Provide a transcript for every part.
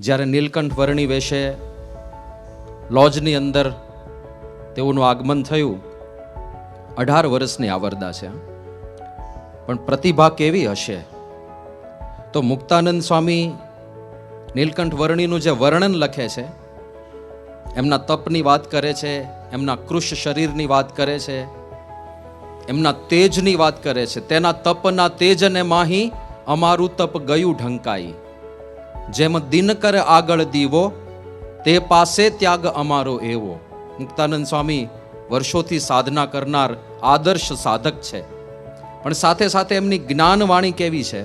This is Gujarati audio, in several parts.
જ્યારે નીલકંઠ વર્ણી વેશે લોજની અંદર તેઓનું આગમન થયું, અઢાર વર્ષની આવરદા છે. પણ પ્રતિભા કેવી હશે? તો મુક્તાનંદ સ્વામી નીલકંઠ વર્ણીનું જે વર્ણન લખે છે, એમના તપની વાત કરે છે, એમના કૃષ શરીરની વાત કરે છે, એમના તેજની વાત કરે છે. તેના તપના તેજને માહી અમારું તપ ગયું ઢંકાઈ. જેમ દિનકર આગળ દીવો, તે પાસે ત્યાગ અમારો એવો. મુક્તાનંદ સ્વામી વર્ષોથી સાધના કરનાર આદર્શ સાધક છે. પણ સાથે સાથે એમની જ્ઞાનવાણી કેવી છે?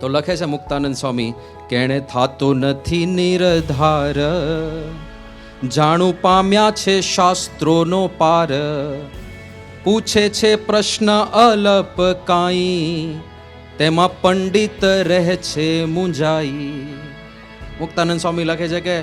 તો લખે છે મુક્તાનંદ સ્વામી, કેણે થાતો નથી નિરધાર, જાણું પામ્યા છે શાસ્ત્રોનો પાર, પૂછે છે પ્રશ્ન અલપ કાંઈ તેમાં પંડિત રહે છે મુંજાઈ મુક્તાનંદ સ્વામી લખે છે કે,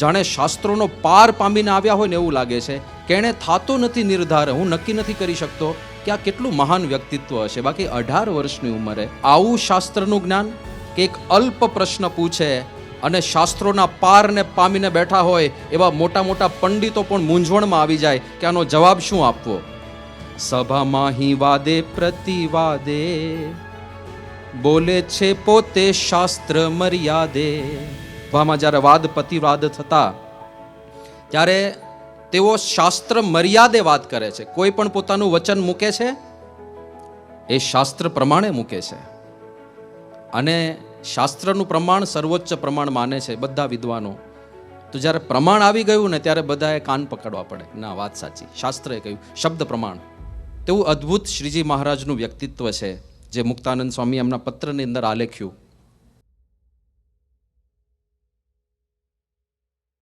જાણે શાસ્ત્રોનો પાર પામીને આવ્યા હોય ને એવું લાગે છે. કેણે થાતો નથી નિર્ધાર, હું નક્કી નથી કરી શકતો કે આ કેટલું મહાન વ્યક્તિત્વ હશે. બાકી અઢાર વર્ષની ઉંમરે આવું શાસ્ત્રનું જ્ઞાન કે એક અલ્પ પ્રશ્ન પૂછે અને શાસ્ત્રોના પારને પામીને બેઠા હોય એવા મોટા મોટા પંડિતો પણ મૂંઝવણમાં આવી જાય કે આનો જવાબ શું આપવો? સભામાં હિ વાદે પ્રતિવાદે. બોલે છે પોતે શાસ્ત્ર મર્યાદે. સભામાં જ્યારે વાદ પ્રતિવાદ થતા, ત્યારે તેઓ શાસ્ત્ર મર્યાદે વાત કરે છે. કોઈ પણ પોતાનું વચન મૂકે છે? એ શાસ્ત્ર પ્રમાણે મૂકે છે. અને શાસ્ત્રનું પ્રમાણ સર્વોચ્ચ પ્રમાણ માને છે બધા વિદ્વાનો. તો જ્યારે પ્રમાણ આવી ગયું ને, ત્યારે બધાએ કાન પકડવા પડે. ના, વાત સાચી. શાસ્ત્રએ કહ્યું, શબ્દ પ્રમાણ. તેવું અદ્ભુત શ્રીજી મહારાજનું વ્યક્તિત્વ છે જે મુક્તાનંદ સ્વામી એમના પત્રની અંદર આલેખ્યું.